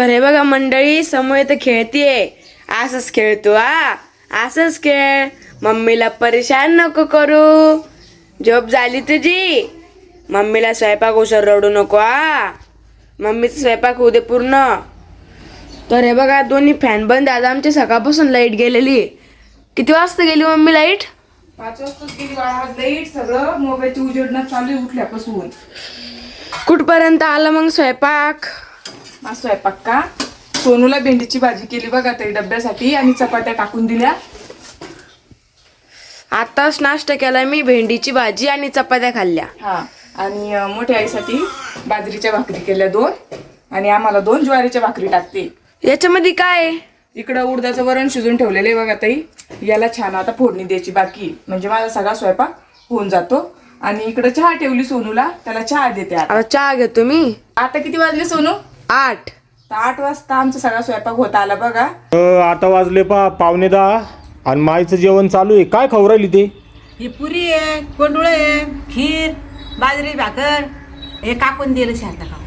तर हे बघा मंडळी समोर इथं खेळतीये. असंच खेळतो हा. असंच खेळ. मम्मीला परेशान नको करू. झोप झाली तुझी? मम्मीला स्वयंपाक उसर रडू नको हा. मम्मीचा स्वयंपाक होऊ दे पूर्ण. तर हे बघा दोन्ही फॅन बंद. आज आमची सकाळपासून लाइट गेलेली. किती वाजता गेली मम्मी लाइट? पाच वाजताच गेली बाळा. आज लाइट सगळं. मोबाईलची उजेडणं चालू उठल्यापासून. कुठपर्यंत आला मग स्वयंपाक? आज स्वयंपाक का? सोनूला भेंडीची भाजी केली बघा तरी डब्यासाठी आणि चपात्या टाकून दिल्या. आताच नाश्ता केला मी भेंडीची भाजी आणि चपात्या खाल्ल्या. हा आणि मोठ्या आईसाठी बाजरीच्या भाकरी केल्या दोन आणि आम्हाला दोन ज्वारीच्या भाकरी टाकते. याच्यामध्ये काय? इकडं उडदाचं वरण शिजून ठेवलेलं आहे बघा ताई. याला छान आता फोडणी द्यायची बाकी. म्हणजे माझा सगळा स्वयंपाक होऊन जातो. आणि इकडं चहा ठेवली सोनूला त्याला चहा देते आता चहा घेतो मी. आता किती वाजले सोनू? आठ. तर आठ वाजता आमचा सगळा स्वयंपाक होत आला बघा. अ, आता वाजले पा पावणे दहा. आणि मायचं जेवण चालू आहे. काय खाऊ राहिली ते? ही पुरी आहे कोंडुळ आहे खीर बाजरी भाकर. हे कापून दिलं शारदा कापून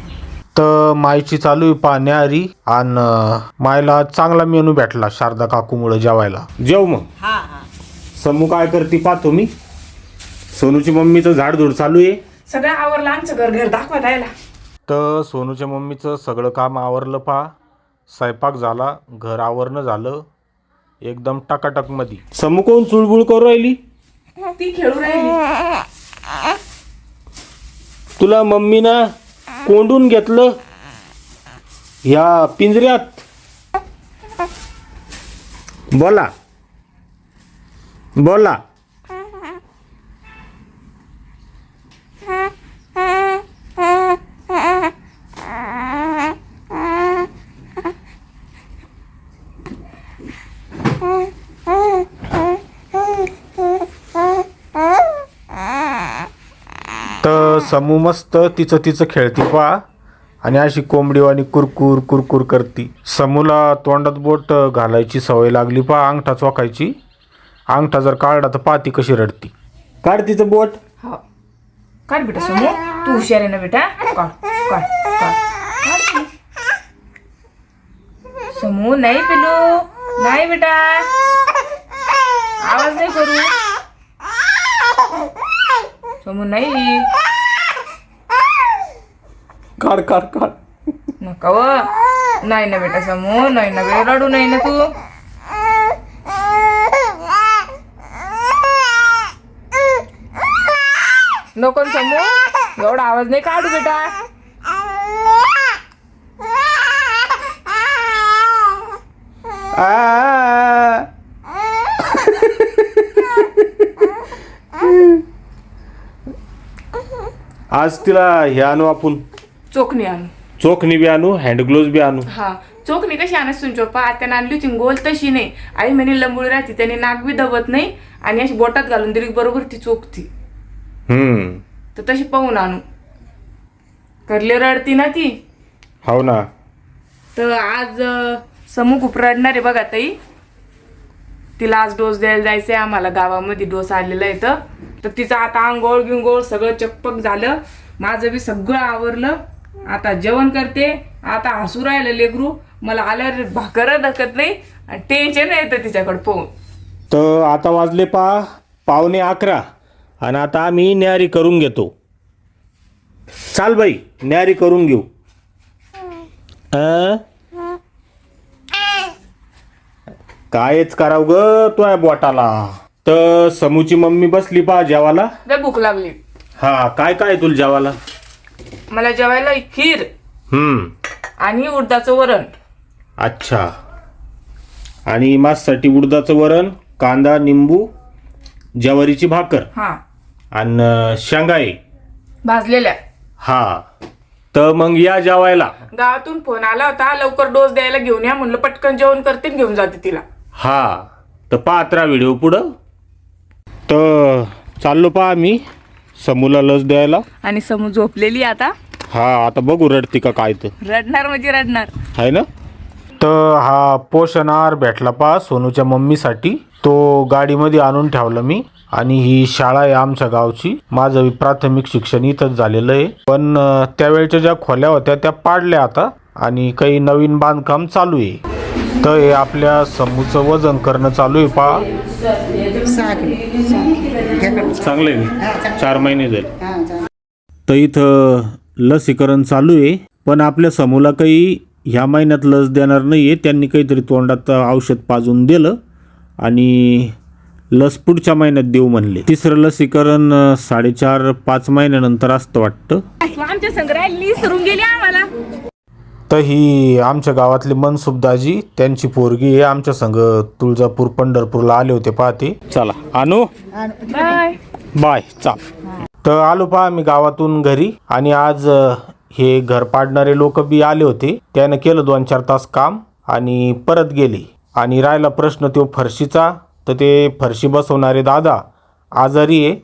तर मायची चालू आहे पा न्यारी आणि मायला चांगला मेनू भेटला शारदा काकूमुळे जेवायला. जेव मग. हा हा. समू काय करते पाहतो मी सोनूची मम्मीचं झाडझूड चालू आहे. सगळं आवरलं आमचं घर घर दाखवा द्यायला तर सोनूच्या मम्मीचं सगळं काम आवरलं पा स्वयंपाक झाला घर आवरणं झालं. एकदम टकाटकमध्ये समू कोण चुळबुळ करू राहिली? ती खेळू राहिली. तुला मम्मीनं कोंडून घेतलं? ह्या पिंजऱ्यात. बोला. बोला तर समू मस्त तिचं तिचं खेळती पा. आणि अशी कोंबडीवाणी कुरकुर कुरकुर करती. समूला तोंडात बोट घालायची सवय लागली पा. अंगठा चोकायची अंगठा जर काढला तर पाती कशी रडती. काढ तिचं बोट. हो. काढ बेटा समू तू हुशार आहे ना बेटा? काढ काढ काढ. काढ. समू नाही पिलू. नाही बेटा. आवाज नाही करू. समू नाही. काढ काढ काढ. नका व नाही ना बेटा समू नाही ना बेटा रडू नाही ना तू. नको समू एवढा आवाज नाही काढू बेटा. आज तिला हे आणू आपण. चोखणी आणू. चोखणी बी आणू हँड ग्लोव्ज बी आणू. हा चोखणी कशी आणत सुन चोपा आत्यानं आणली होती गोल तशी नाही. आई म्हणे लंबुळी राहते त्याने नाक बी दबत नाही आणि अशी बोटात घालून दिली की बरोबर ती चोखती. हम्म. तर तशी पाहून आणू. करले रडती ना ती. हो ना. तर आज अं, समूह खूप रडणार आहे बघा ताई. तिला आज डोस द्यायला जायचंय आम्हाला. गावामध्ये डोस आलेला आहे तर तर तिचं आता आंघोळ गिंगोळ सगळं चकपक झालं. माझं बी सगळं आवरलं. आता जेवण करते आता हसू राहिलं लेकरू मला आल्यावर भाकर धकत नाही आणि टेन्शन येतं तिच्याकडे पाहून. तर आता वाजले पा पावणे अकरा आणि आता आम्ही न्यारी करून घेतो. चाल बाई न्यारी करून घेऊ. अं? कायच कराव ग तो बोटाला. तर समूची मम्मी बसली पा जेवाला लय भूक लागली. हा काय काय तुला जेवाला मला जेवायला खीर हम्म. आणि उडदाचं वरण. अच्छा. आणि माससाठी उडदाचं वरण कांदा निंबू ज्वारीची भाकर हा. आणि शेंगाई. भाजलेल्या. हा. तर मग या जेवायला. गावातून फोन आला होता लवकर डोस द्यायला घेऊन या म्हणलं पटकन जेवण करते आणि घेऊन जाते तिला. हा. तर पात्रा व्हिडिओ पुढं. तर चाललो पा आम्ही. समूला लस द्यायला? आणि समू झोपलेली आता. हा आता बघू रडती का काय तर रडणार म्हणजे रडणार. आहे ना? तर हा पोषण आहार भेटला पा सोनूच्या मम्मीसाठी. तो गाडीमध्ये आणून ठेवला मी. आणि ही शाळा आहे आमच्या गावची. माझं प्राथमिक शिक्षण इथंच झालेलं आहे. पण अं, त्यावेळच्या ज्या खोल्या होत्या त्या पाडल्या आता. आणि काही नवीन बांधकाम चालू आहे. तर हे आपल्या समूचं वजन करणं चालू आहे पहा. चांगलं हा, आहे चांगलं. चार महिने जाईल हा चालेल. तर इथं लसीकरण चालू आहे पण आपल्या समूला काही ह्या महिन्यात लस देणार नाही आहे त्यांनी काहीतरी तोंडात औषध पाजून दिलं आणि लस पुढच्या महिन्यात देऊ म्हणले. तिसरं लसीकरण साडेचार पाच महिन्यानंतर असतं वाटतं. आमच्या संग्रहालय आम्हाला. तर ही आमच्या गावातली मनसुख दाजी त्यांची पोरगी आहे आमच्या संग तुळजापूर पंढरपूरला आले होते पाहते. चला. आणू बाय. बाय. चाल. तर आलो पहा मी गावातून घरी. आणि आज अ, हे घर पाडणारे लोक बी आले होते. त्यानं केलं दोन चार तास काम आणि परत गेले. आणि राहिला प्रश्न तो फरशीचा. तर ते फरशी बसवणारे दादा आजारी आहे.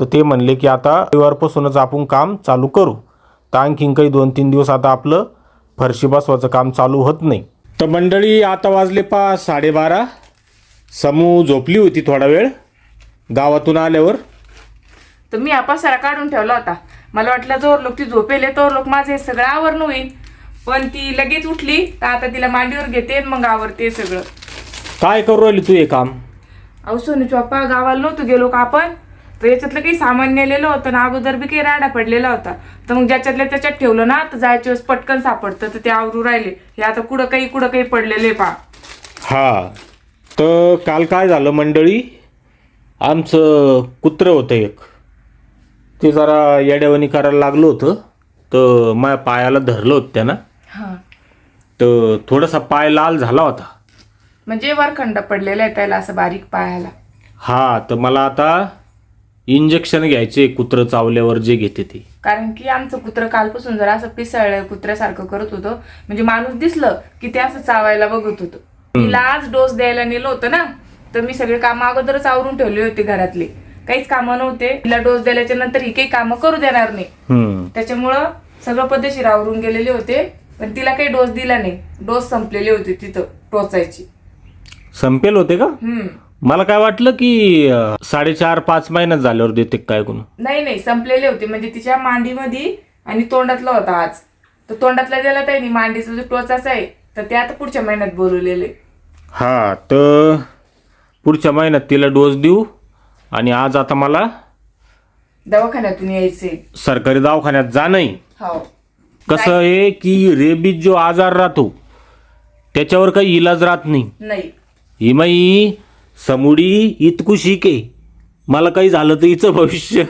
तर ते म्हणले की आता रविवारपासूनच आपण काम चालू करू. तर आणखीन काही दोन तीन दिवस आता आपलं फरशी बसवायचं काम चालू होत नाही. तर मंडळी आता वाजले पा साडेबारा. समूह झोपली होती थोडा वेळ. गावातून आल्यावर. तर मी हा पसारा काढून ठेवला होता. मला वाटलं जोर लोक ती झोपेले तोर लोक माझं हे सगळं आवरण होईल पण ती लगेच उठली. तर आता तिला मांडीवर घेते आणि मग आवरते सगळं. काय करू राहिली तू हे काम? अहो सोनूची पप्पा गावाला नव्हतो गेलो का आपण? तर याच्यातलं काही सामान नेलेलं होतं ना अगोदर बी काही राडा पडलेला होता. तर मग ज्याच्यातल्या त्याच्यात ठेवलं ना तर जायच्या वेळेस पटकन सापडतं. तर ते आवरू राहिले. हे आता कुठं काही कुठं काही पडलेले पा हा. तर काल काय झालं मंडळी? आमचं कुत्रं होतं एक. ते जरा येड्यावानी करायला लागलं होतं. तर माझ्या पायाला धरलं होतं त्यानं. हा. तर थोडासा पाय लाल झाला होता. म्हणजे वरखंड पडलेला आहे त्याला असं बारीक पायाला. हा तर मला आता इंजेक्शन घ्यायचे कुत्रं चावल्यावर जे घेते ते. कारण की आमचं कुत्र कालपासून जरा असं पिसळलं कुत्र्यासारखं करत होतं. म्हणजे माणूस दिसलं की ते असं चावायला बघत होतं. तिला आज डोस द्यायला नेलं होतं ना तर मी सगळे कामं अगोदरच आवरून ठेवले होते घरातले. काहीच कामं नव्हते. तिला डोस दिल्याच्या नंतर ही काही कामं करू देणार नाही. त्याच्यामुळं सगळं पद्धतशीर आवरून गेलेले होते पण तिला काही डोस दिला नाही. डोस संपलेले होते तिथं टोचायची. संपेल होते का? हम्म. मला काय वाटलं की अं, साडेचार पाच महिन्यात झाल्यावर देते काय कोण नाही नाही संपलेले होते. म्हणजे तिच्या मांडीमध्ये आणि तोंडातला होता आज. तर तोंडातला दिला त्यांनी मांडीचा जो टोचाचा आहे तर ते आता पुढच्या महिन्यात बोलवलेले. हा तर पुढच्या महिन्यात तिला डोस देऊ आणि आज आता मला दवाखान्यातून यायचे सरकारी दवाखान्यात जाणं हो. कसं आहे की रेबीज जो आजार राहतो त्याच्यावर काही इलाज राहत नाही. नाही. ही माई समुडी इतकुशी के. मला काही झालं तर हिचं भविष्य.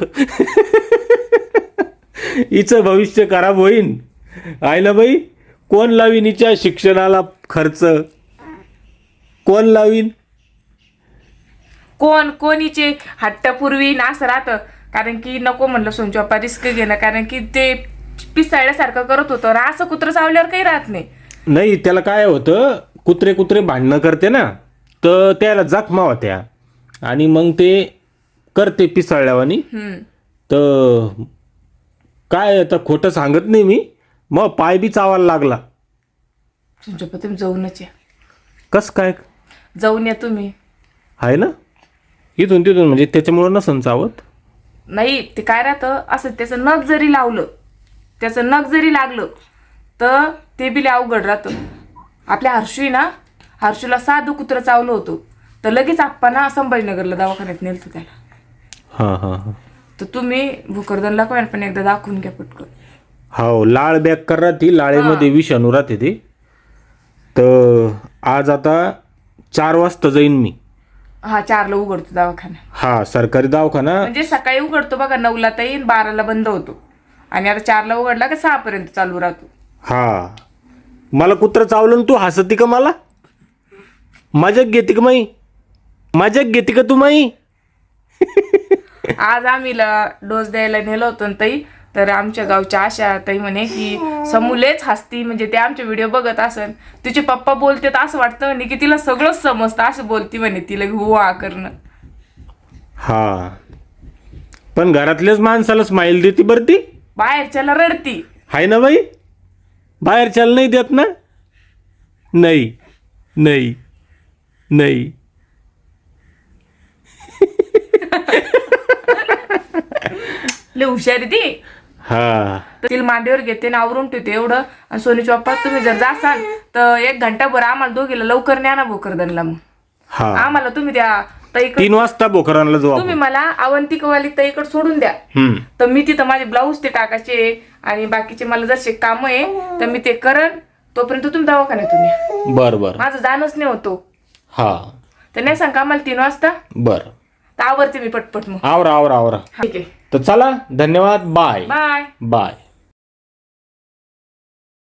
हिचं भविष्य खराब होईन. ना बाई कोण लावीन हिच्या शिक्षणाला खर्च? कोण लावीन? कोण? कोणीचे हट्टपूर्वी नास राहतं? कारण की नको म्हणलं सोनची बाप्पा रिस्क घेणं. कारण की ते पिसाळल्यासारखं करत होतं. आणि असं कुत्रं चावल्यावर काही राहत नाही. नाही त्याला काय होतं? कुत्रे कुत्रे भांडणं करते ना. तर त्याला जखमा होत्या आणि मग ते करते पिसाळल्यावानी. तर काय आता खोटं सांगत नाही मी. मग पाय बी चावायला लागला. बाप्पा तुम्ही जाऊनच या. कस काय? जाऊन या तुम्ही. आहे ना? इथून तिथून म्हणजे त्याच्यामुळं नसन चावत. नाही ते काय राहतं? असं त्याचं नख जरी लावलं त्याचं नख जरी लागलं तर ते बी लय अवघड राहतं. आपल्या हर्षू ना हर्षूला साधू कुत्रं चावलं होतं. तर लगेच आप्पाना संभाजीनगरला दवाखान्यात नेलं त्याला. हां हां हां. तर तुम्ही भोकरदनला पण पण एकदा दाखवून घ्या पटकन. हो लाळ बॅग कर राहते लाळेमध्ये विषाणू राहते ते तर आज आता चार वाजता जाईन मी. हा चारला उघडतो दवाखाना. हा सरकारी दवाखाना. म्हणजे सकाळी उघडतो बघा नऊला तर येईन बाराला बंद होतो. आणि आता चारला उघडला की सहापर्यंत चालू राहतो. हा. मला कुत्र चावलं न तू हसती का मला? मजाक घेते का माई? मजाक घेते का तू माई? आज आम्ही डोस द्यायला नेलं होतं न ताई तर आमच्या गावच्या आशा ताई म्हणे की समूलेच हसती म्हणजे ते आमचे व्हिडिओ बघत असन. तिचे पप्पा बोलते तर असं वाटतं म्हणे की तिला सगळंच समजतं असं बोलती म्हणे तिला हुआ करणं. हा. पण घरातल्याच माणसाला स्माईल देते बरं ती? बाहेरच्याला रडती. हाय ना बाई? बाहेरच्याला नाही देत ना? नाही नाही. नाही लय हुशार ती. हा. तिला मांडीवर घेते आणि आवरून ठेवते एवढं. आणि सोनीची बाप्पा तुम्ही जर जासाल तर एक घंटाभर आम्हाला दोघीला लवकर न्या ना भोकरदनला मग. हा. आम्हाला तुम्ही त्या ताईकडे. तीन वाजता बोकरांना जाऊ तुम्ही मला अवंतिकवाली ताईकडे सोडून द्या. हम्म. तर मी तिथं माझे ब्लाऊज ते टाकायचे आणि बाकीचे मला जसे काम आहे तर मी ते करन तोपर्यंत तुम्ही दवाखान्यातून या. बर बर. माझं जाणच नाही होतो हा. तर नाही सांगा आम्हाला तीन वाजता? बर. तर आवरते मी पटपट मग. आवरा आवरा आवरा. ठीक आहे. तर चला धन्यवाद बाय. बाय. बाय.